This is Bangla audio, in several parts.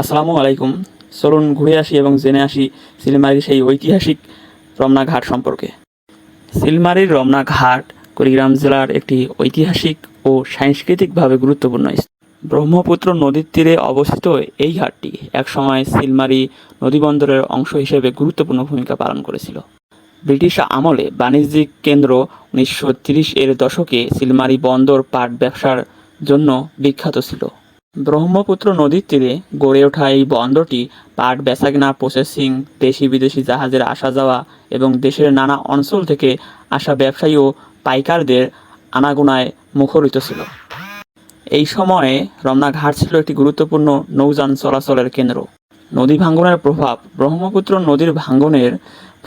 আসসালামু আলাইকুম। চলুন ঘুরে আসি এবং জেনে আসি সিলমারির সেই ঐতিহাসিক রমনা ঘাট সম্পর্কে। সিলমারির রমনা ঘাট কুড়িগ্রাম জেলার একটি ঐতিহাসিক ও সাংস্কৃতিকভাবে গুরুত্বপূর্ণ ব্রহ্মপুত্র নদীর তীরে অবস্থিত এই ঘাটটি একসময় সিলমারি নদীবন্দরের অংশ হিসেবে গুরুত্বপূর্ণ ভূমিকা পালন করেছিল। ব্রিটিশ আমলে বাণিজ্যিক কেন্দ্র উনিশশো এর দশকে সিলমারি বন্দর পাট ব্যবসার জন্য বিখ্যাত ছিল। ব্রহ্মপুত্র নদীর তীরে গড়ে ওঠা এই বন্দরটি পাট বেচাকেনা প্রসেসিং দেশি বিদেশি জাহাজের আসা যাওয়া এবং দেশের নানা অঞ্চল থেকে আসা ব্যবসায়ী ও পাইকারদের আনাগোনায় মুখরিত ছিল। এই সময়ে রমনা ঘাট ছিল একটি গুরুত্বপূর্ণ নৌযান চলাচলের কেন্দ্র। নদী ভাঙ্গনের প্রভাব ব্রহ্মপুত্র নদীর ভাঙ্গনের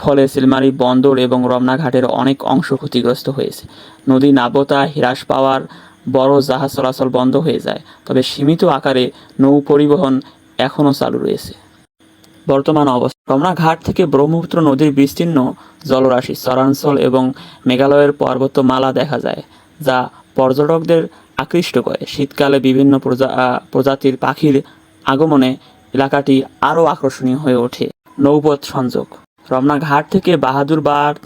ফলে সিলমারি বন্দর এবং রমনাঘাটের অনেক অংশ ক্ষতিগ্রস্ত হয়েছে। নদী নাব্যতা, হ্রাস পাওয়ার বড় জাহাজ চলাচল বন্ধ হয়ে যায়, তবে সীমিত আকারে নৌ পরিবহন এখনও চালু রয়েছে। বর্তমান অবস্থা রমনা ঘাট থেকে ব্রহ্মপুত্র নদীর বিস্তীর্ণ জলরাশি, চরাঞ্চল এবং মেঘালয়ের পর্বতমালা দেখা যায়, যা পর্যটকদের আকৃষ্ট করে। শীতকালে বিভিন্ন প্রজাতির পাখির আগমনে এলাকাটি আরও আকর্ষণীয় হয়ে ওঠে। নৌপথ সংযোগ রমনা ঘাট থেকে বাহাদুরবাদ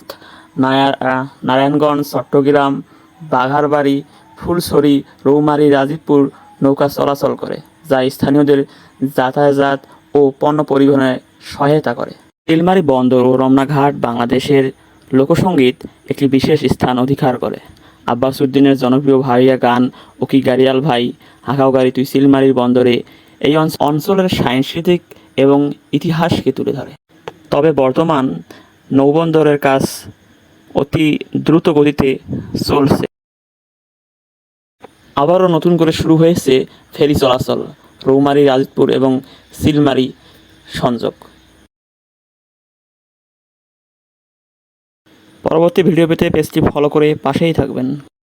নারায়ণগঞ্জ, চট্টগ্রাম বাঘারবাড়ি, ফুলছড়ি, রৌমারি, রাজীবপুর নৌকা চলাচল করে, যা স্থানীয়দের যাতায়াত ও পণ্য পরিবহনে সহায়তা করে। তেলমারি বন্দর ও রমনাঘাট বাংলাদেশের লোকসঙ্গীত একটি বিশেষ স্থান অধিকার করে। আব্বাস উদ্দিনের জনপ্রিয় ভাইয়া গান ওকি গারিয়াল ভাই, হাঁকাও গাড়ি তুই সিলমারির বন্দরে এই অঞ্চলের সাংস্কৃতিক এবং ইতিহাসকে তুলে ধরে। তবে বর্তমান নৌবন্দরের কাজ অতি দ্রুত গতিতে চলছে। আবারও নতুন করে শুরু হয়েছে ফেরি চলাচল, রৌমারি, রাজপুর এবং সিলমারি সংযোগ। পরবর্তী ভিডিও পেতে পেজটি ফলো করে পাশেই থাকবেন।